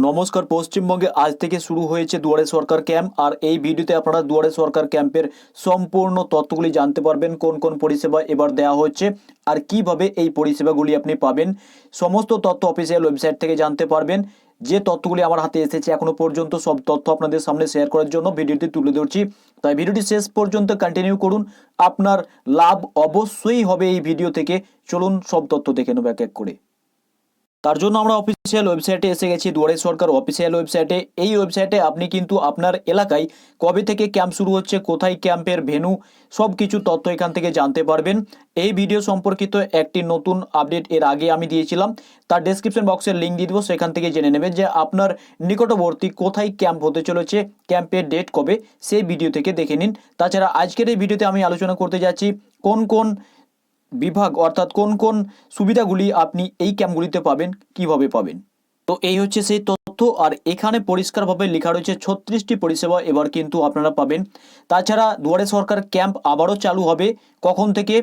নমস্কার, পশ্চিমবঙ্গে আজ থেকে শুরু হয়েছে দুয়ারে সরকার ক্যাম্প, আর এই ভিডিওতে আপনারা দুয়ারে সরকার ক্যাম্পের সম্পূর্ণ তথ্যগুলি জানতে পারবেন, কোন কোন পরিষেবা এবার দেওয়া হচ্ছে, আর কীভাবে এই পরিষেবাগুলি আপনি পাবেন। সমস্ত তথ্য অফিসিয়াল ওয়েবসাইট থেকে জানতে পারবেন। যে তথ্যগুলি আমার হাতে এসেছে এখনও পর্যন্ত, সব তথ্য আপনাদের সামনে শেয়ার করার জন্য ভিডিওটি তুলে ধরছি। তাই ভিডিওটি শেষ পর্যন্ত কন্টিনিউ করুন। আপনার লাভ অবশ্যই হবে এই ভিডিও থেকে। চলুন সব তথ্য দেখে নেব এক এক করে। তার জন্য আমরা অফিসিয়াল ওয়েবসাইটে এসে গেছি, দুয়ারে সরকার অফিসিয়াল ওয়েবসাইটে এই ওয়েবসাইটে আপনি কিন্তু আপনার এলাকায় কবে থেকে ক্যাম্প শুরু হচ্ছে, কোথায় ক্যাম্পের ভেনু সব কিছু তথ্য এখান থেকে জানতে পারবেন। এই ভিডিও সম্পর্কিত একটি নতুন আপডেট এর আগে আমি দিয়েছিলাম। তার ডেসক্রিপশন বক্সের লিঙ্ক দিয়ে দেবো, সেখান থেকে জেনে নেবেন যে আপনার নিকটবর্তী কোথায় ক্যাম্প হতে চলেছে ক্যাম্পের ডেট কবে, সেই ভিডিও থেকে দেখে নিন। তাছাড়া আজকের এই ভিডিওতে আমি আলোচনা করতে যাচ্ছি, কোন কোন বিভাগ অর্থাৎ কোন কোন সুবিধাগুলি আপনি এই ক্যাম্পগুলিতে পাবেন, কীভাবে পাবেন? তো এই হচ্ছে সেই তথ্য, আর এখানে পরিষ্কারভাবে লেখা রয়েছে ছত্রিশটি পরিষেবা এবার কিন্তু আপনারা পাবেন। তাছাড়া দুয়ারে সরকার ক্যাম্প আবারও চালু হবে কখন থেকে?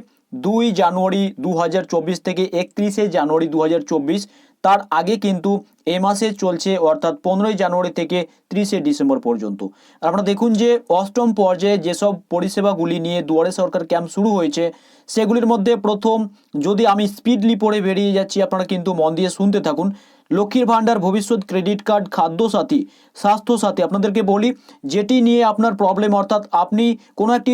দুই জানুয়ারি দু হাজার চব্বিশ থেকে একত্রিশে জানুয়ারি দু হাজার চব্বিশ। তার আগে কিন্তু এ মাসে চলছে অর্থাৎ পনেরোই জানুয়ারি থেকে ত্রিশে ডিসেম্বর পর্যন্ত। আপনারা দেখুন যে অষ্টম পর্যায়ে যেসব পরিষেবাগুলি নিয়ে দুয়ারে সরকার ক্যাম্প শুরু হয়েছে, সেগুলির মধ্যে প্রথম, যদি আমি স্পিডলি পড়ে বেরিয়ে যাচ্ছি, আপনারা কিন্তু মন দিয়ে শুনতে থাকুন লক্ষ্মীর ভাণ্ডার, ভবিষ্যৎ ক্রেডিট কার্ড খাদ্য সাথী স্বাস্থ্য সাথী আপনাদেরকে বলি, যেটি নিয়ে আপনার প্রবলেম অর্থাৎ আপনি কোনো একটি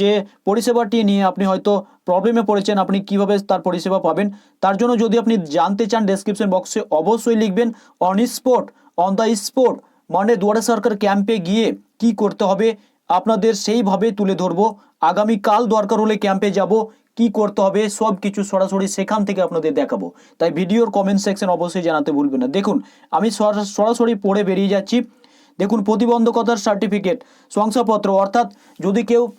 যে পরিষেবাটি নিয়ে আপনি হয়তো প্রবলেমে পড়েছেন, আপনি কীভাবে তার পরিষেবা পাবেন, তার জন্য যদি আপনি জানতে চান ডেসক্রিপশন বক্সে অবশ্যই লিখবেন on spot on the spot মানে দুয়ারে সরকার ক্যাম্পে গিয়ে কি করতে হবে? আপনাদের সেইভাবে তুলে ধরবো। আগামীকাল দরকার হলে ক্যাম্পে যাব। কি করতে হবে, সব কিছু সরাসরি সেখান থেকে আপনাদের দেখাবো। তাই ভিডিওর কমেন্ট সেকশন অবশ্যই জানাতে ভুলবেন না। দেখুন, আমি সরা- সরাসরি পড়ে বেরিয়ে যাচ্ছি। দেখুন, প্রতিবন্ধকতার সার্টিফিকেট শংসাপত্র, অর্থাৎ যদি কেউ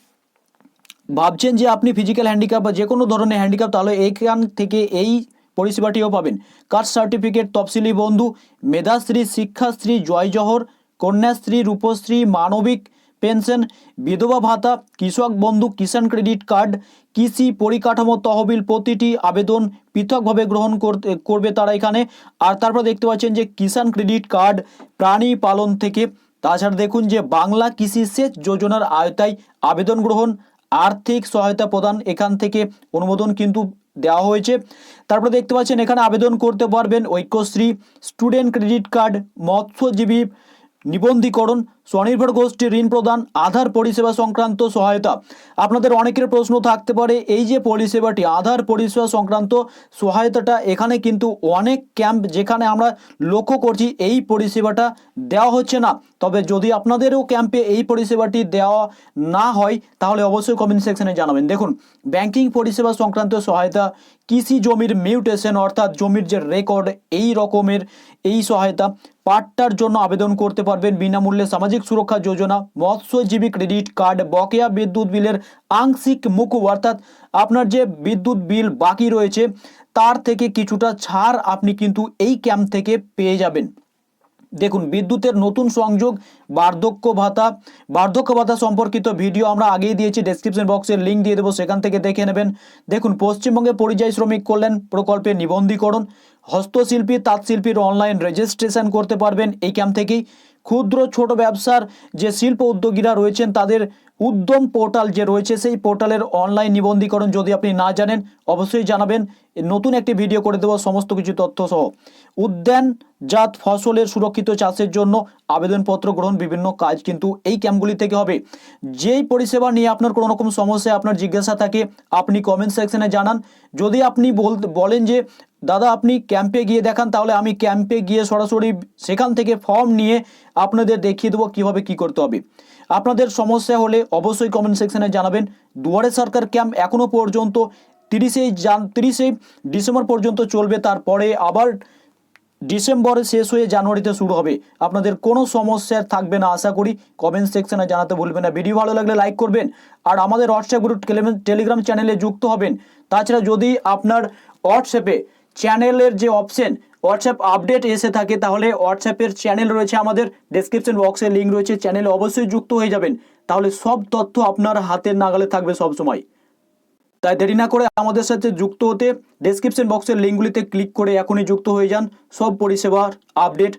ভাবছেন যে আপনি ফিজিক্যাল হ্যান্ডিক্যাপ বা যে কোনো ধরনের হ্যান্ডিক্যাপ তাহলে এইখান থেকে এই পরিষেবাটিও পাবেন। কাস্ট সার্টিফিকেট তফসিলি বন্ধু, মেধাশ্রী, শিক্ষাশ্রী জয় জহর কন্যাশ্রী, রূপশ্রী, মানবিক পেনশন, বিধবা ভাতা, কৃষক বন্ধু, কিষাণ ক্রেডিট কার্ড, কৃষি পরিকাঠামো তহবিল প্রতিটি আবেদন পৃথকভাবে গ্রহণ করবে তারা এখানে। আর তারপর দেখতে পাচ্ছেন যে কিষাণ ক্রেডিট কার্ড প্রাণী পালন থেকে। তাছাড়া দেখুন যে বাংলা কৃষি সেচ যোজনার আয়তায় আবেদন গ্রহণ, আর্থিক সহায়তা প্রদান এখান থেকে অনুমোদন কিন্তু দেওয়া হয়েছে। তারপরে দেখতে পাচ্ছেন এখানে আবেদন করতে পারবেন ঐক্যশ্রী, স্টুডেন্ট ক্রেডিট কার্ড, মৎস্যজীবী নিবন্ধীকরণ স্বনির্ভর গোষ্ঠী ঋণ প্রদান, আধার পরিষেবা সংক্রান্ত সহায়তা। আপনাদের অনেকের প্রশ্ন থাকতে পারে, এই যে পরিষেবাটি, আধার পরিষেবা সংক্রান্ত সহায়তাটা, এখানে কিন্তু অনেক ক্যাম্প যেখানে আমরা লক্ষ্য করছি, এই পরিষেবাটা দেওয়া হচ্ছে না। তবে যদি আপনাদেরও ক্যাম্পে এই পরিষেবাটি দেওয়া না হয়, তাহলে অবশ্যই কমেন্ট সেকশনে জানাবেন। দেখুন ব্যাংকিং পরিষেবা সংক্রান্ত সহায়তা, কৃষি জমির মিউটেশন অর্থাৎ জমির যে রেকর্ড এই রকমের এই সহায়তা পাট্টার জন্য আবেদন করতে পারবেন, বিনামূল্যে সামাজিক সুরক্ষা যোজনা, মৎস্যজীবী ক্রেডিট কার্ড, বকেয়া বিদ্যুৎ বিলের আংশিক মুকুব, অর্থাৎ আপনার যে বিদ্যুৎ বিল বাকি রয়েছে, তার থেকে কিছুটা ছাড় আপনি কিন্তু এই ক্যাম্প থেকে পেয়ে যাবেন। দেখুন, বিদ্যুতের নতুন সংযোগ, বার্ধক্য ভাতা বার্ধক্য ভাতা সম্পর্কিত ভিডিও আমরা আগেই দিয়েছি ডেসক্রিপশন বক্সের লিঙ্ক দিয়ে দেবো, সেখান থেকে দেখে নেবেন। দেখুন, পশ্চিমবঙ্গে পরিযায়ী শ্রমিক কল্যাণ প্রকল্পে নিবন্ধীকরণ, হস্তশিল্পী, তাঁতশিল্পীর অনলাইন রেজিস্ট্রেশন করতে পারবেন, এই ক্যাম্প থেকেই। ক্ষুদ্র ছোট ব্যবসার যে শিল্প উদ্যোগীরা রয়েছেন, তাদের উদ্যম পোর্টাল যে রয়েছে, সেই পোর্টালের অনলাইন নিবন্ধীকরণ যদি আপনি না জানেন, অবশ্যই জানাবেন। নতুন একটি ভিডিও করে দেবো, সমস্ত কিছু তথ্য সহ। উদ্যানজাত ফসলের সুরক্ষিত চাষের জন্য আবেদনপত্র গ্রহণ বিভিন্ন কাজ কিন্তু এই ক্যাম্পগুলি থেকে হবে। যেই পরিষেবা নিয়ে আপনার কোনো রকম সমস্যা, আপনার জিজ্ঞাসা থাকে, আপনি কমেন্ট সেকশনে জানান। যদি আপনি বল, বলেন যে দাদা, আপনি ক্যাম্পে গিয়ে দেখান, তাহলে আমি ক্যাম্পে গিয়ে সরাসরি সেখান থেকে ফর্ম নিয়ে আপনাদের দেখিয়ে দেবো কীভাবে কী করতে হবে। আপনাদের সমস্যা হলে অবশ্যই কমেন্ট সেকশানে জানাবেন। দুয়ারে সরকার ক্যাম্প এখনও পর্যন্ত তিরিশে জান তিরিশে ডিসেম্বর পর্যন্ত চলবে। তারপরে আবার ডিসেম্বরে শেষ হয়ে জানুয়ারিতে শুরু হবে। আপনাদের কোনো সমস্যা থাকবে না, আশা করি কমেন্ট সেকশনে জানাতে ভুলবেন না। ভিডিও ভালো লাগলে লাইক করবেন। আর আমাদের হোয়াটসঅ্যাপ গ্রুপ টেলিগ্রাম- চ্যানেলে যুক্ত হবেন। তাছাড়া যদি আপনার হোয়াটসঅ্যাপে চ্যানেলের যে অপশন হোয়াটসঅ্যাপ আপডেট এসে থাকে, তাহলে হোয়াটসঅ্যাপের চ্যানেল রয়েছে আমাদের ডেসক্রিপশন বক্সে লিঙ্ক রয়েছে চ্যানেলে অবশ্যই যুক্ত হয়ে যাবেন। তাহলে সব তথ্য আপনার হাতের নাগালে থাকবে সব সময়। তাই দেরি না করে আমাদের সাথে যুক্ত হতে ডিসক্রিপশন বক্সের লিঙ্কগুলিতে ক্লিক করে এখনই যুক্ত হয়ে যান। সব পরিষেবার আপডেট